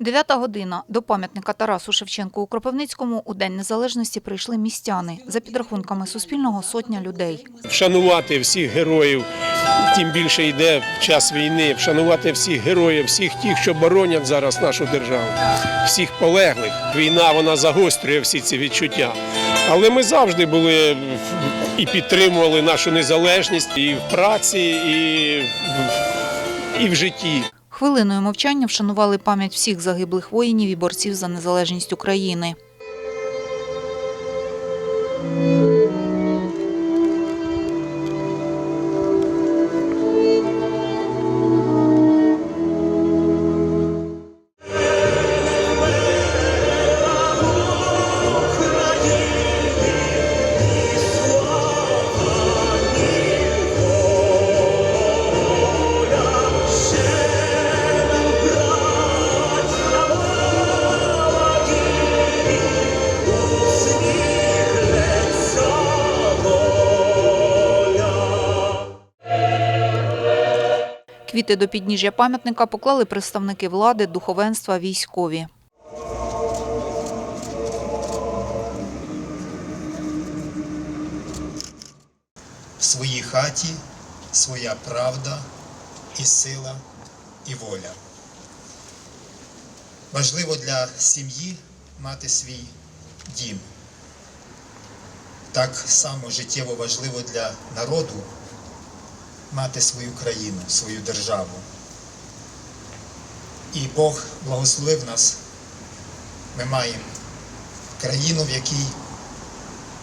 Дев'ята година. До пам'ятника Тарасу Шевченку у Кропивницькому у День Незалежності прийшли містяни. За підрахунками Суспільного сотня людей. вшанувати всіх героїв, тим більше йде час війни, вшанувати всіх героїв, всіх тих, що боронять зараз нашу державу, всіх полеглих. Війна вона загострює всі ці відчуття. Але ми завжди були і підтримували нашу незалежність і в праці, і в, і в житті. Хвилиною мовчання вшанували пам'ять всіх загиблих воїнів і борців за незалежність України. Квіти до підніжжя пам'ятника поклали представники влади, духовенства, військові. в своїй хаті своя правда і сила і воля. Важливо для сім'ї мати свій дім. Так само життєво важливо для народу мати свою країну, свою державу. І Бог благословив нас. Ми маємо країну, в якій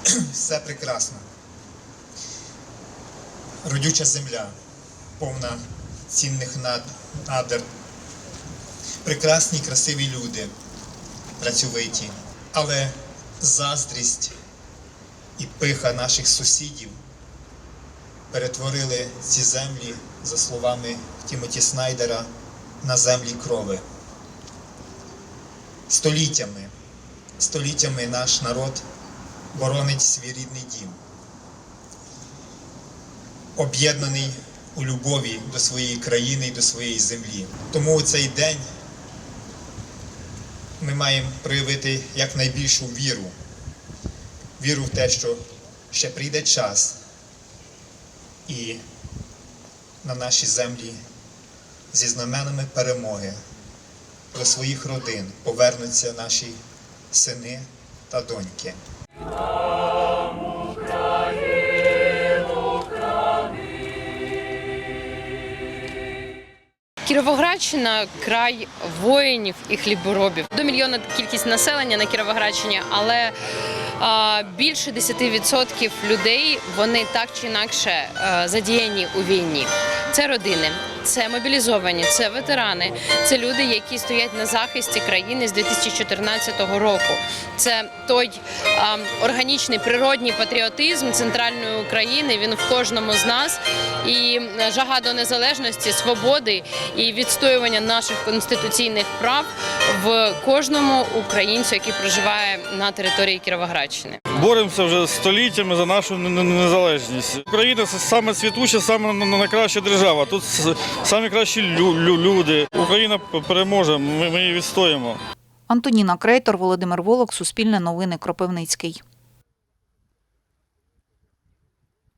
все прекрасно родюча земля, повна цінних над- надр, прекрасні, красиві люди, працьовиті, але заздрість і пиха наших сусідів перетворили ці землі, за словами Тімоті Снайдера, на землі крови. Століттями, століттями наш народ боронить свій рідний дім об'єднаний у любові до своєї країни і до своєї землі. Тому у цей день ми маємо проявити якнайбільшу віру. Віру в те, що ще прийде час, і на наші землі зі знаменами перемоги до своїх родин повернуться наші сини та доньки. Кіровоградщина край воїнів і хліборобів. До мільйона кількість населення на Кіровоградщині, але більше 10% людей вони так чи інакше задіяні у війні. Це родини, це мобілізовані, це ветерани, це люди, які стоять на захисті країни з 2014 року. Це той а, органічний природній патріотизм центральної України. Він в кожному з нас і е, жага до незалежності, свободи і відстоювання наших конституційних прав в кожному українцю, який проживає на території Кіровоградщини. Боремося вже століттями за нашу незалежність. Україна це саме світуча, саме найкраща держава. Тут самі кращі лю- лю- люди. Україна переможе. Ми, ми її відстоїмо. Антоніна Крейтор, Володимир Волок, Суспільне новини, Кропивницький.